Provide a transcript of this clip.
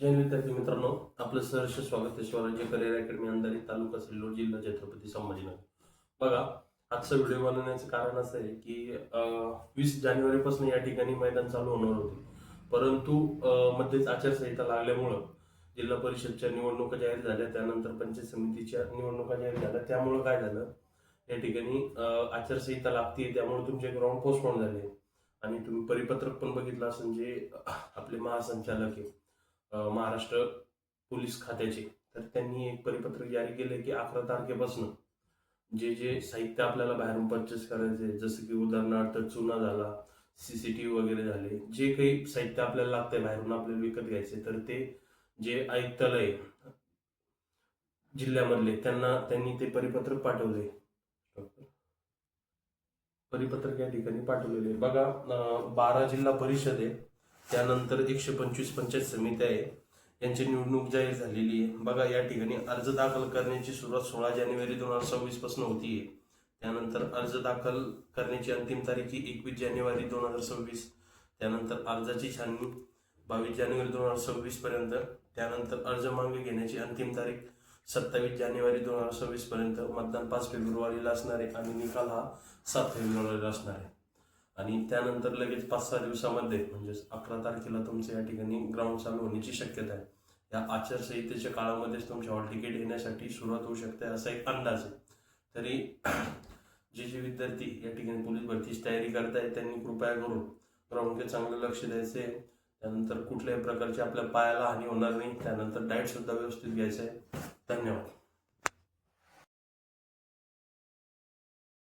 जय विद्यार्थी मित्रांनो आपलं सहर्ष स्वागत आहे स्वराज्य करिअर अकॅडमी अंधारी तालुका सिल्लोड जिल्हा छत्रपती संभाजीनगर. बघा आजचा व्हिडिओ बनवण्याचं कारण असं आहे की वीस जानेवारीपासून या ठिकाणी मैदान चालू होणार होते. परंतु मध्येच आचारसंहिता लागल्यामुळं जिल्हा परिषदच्या निवडणुका जाहीर झाल्या त्यानंतर पंचायत समितीच्या निवडणुका जाहीर झाल्या. त्यामुळं काय झालं? या ठिकाणी आचारसंहिता लागते त्यामुळे तुमचे ग्राउंड पोस्टपोन झाले. आणि तुम्ही परिपत्रक पण बघितलं असेल जे आपले महासंचालक आहे. महाराष्ट्र पोलीस खात्याचे. तर त्यांनी एक परिपत्रक जारी केले की अकरा तारखेपासून जे जे साहित्य आपल्याला बाहेरून परचेस करायचे जसं की उदाहरणार्थ चुना झाला सीसीटीव्ही वगैरे झाले जे काही साहित्य आपल्याला लागतंय बाहेरून आपल्याला विकत घ्यायचे तर ते जे आयुक्तालय जिल्ह्यामधले त्यांना त्यांनी ते परिपत्रक पाठवले परिपत्रक या ठिकाणी पाठवलेले बघा बारा जिल्हा परिषद आहे. त्यानंतर एकशे पंचवीस पंचायत समित्या आहे. यांची निवडणूक जाहीर झालेली आहे. बघा या ठिकाणी अर्ज दाखल करण्याची सुरुवात सोळा जानेवारी दोन हजार सव्वीसपासून होती आहे. त्यानंतर अर्ज दाखल करण्याची अंतिम तारीख ही एकवीस जानेवारी दोन हजार सव्वीस. त्यानंतर अर्जाची छाननी बावीस जानेवारी दोन हजार सव्वीसपर्यंत त्यानंतर अर्ज मागे घेण्याची अंतिम तारीख सत्तावीस जानेवारी दोन हजार सव्वीसपर्यंत मतदान पाच फेब्रुवारीला असणार आहे आणि निकाल हा सात फेब्रुवारीला असणार आहे. आणि त्यानंतर लगेच पाच सहा दिवसामध्ये म्हणजेच अकरा तारखेला तुमचं या ठिकाणी ग्राउंड चालू होण्याची शक्यता आहे. या आचारसंहितेच्या काळामध्येच तुमच्या हॉल तिकीट येण्यासाठी सुरुवात होऊ शकते असा एक अंदाज आहे. तरी जे जे विद्यार्थी या ठिकाणी पोलीस भरतीची तयारी करतायत त्यांनी कृपया करून ग्राउंडकडे चांगलं लक्ष द्यायचं आहे त्यानंतर कुठल्याही प्रकारची आपल्या पायाला हानी होणार नाही. त्यानंतर डाएटसुद्धा व्यवस्थित घ्यायचं आहे धन्यवाद.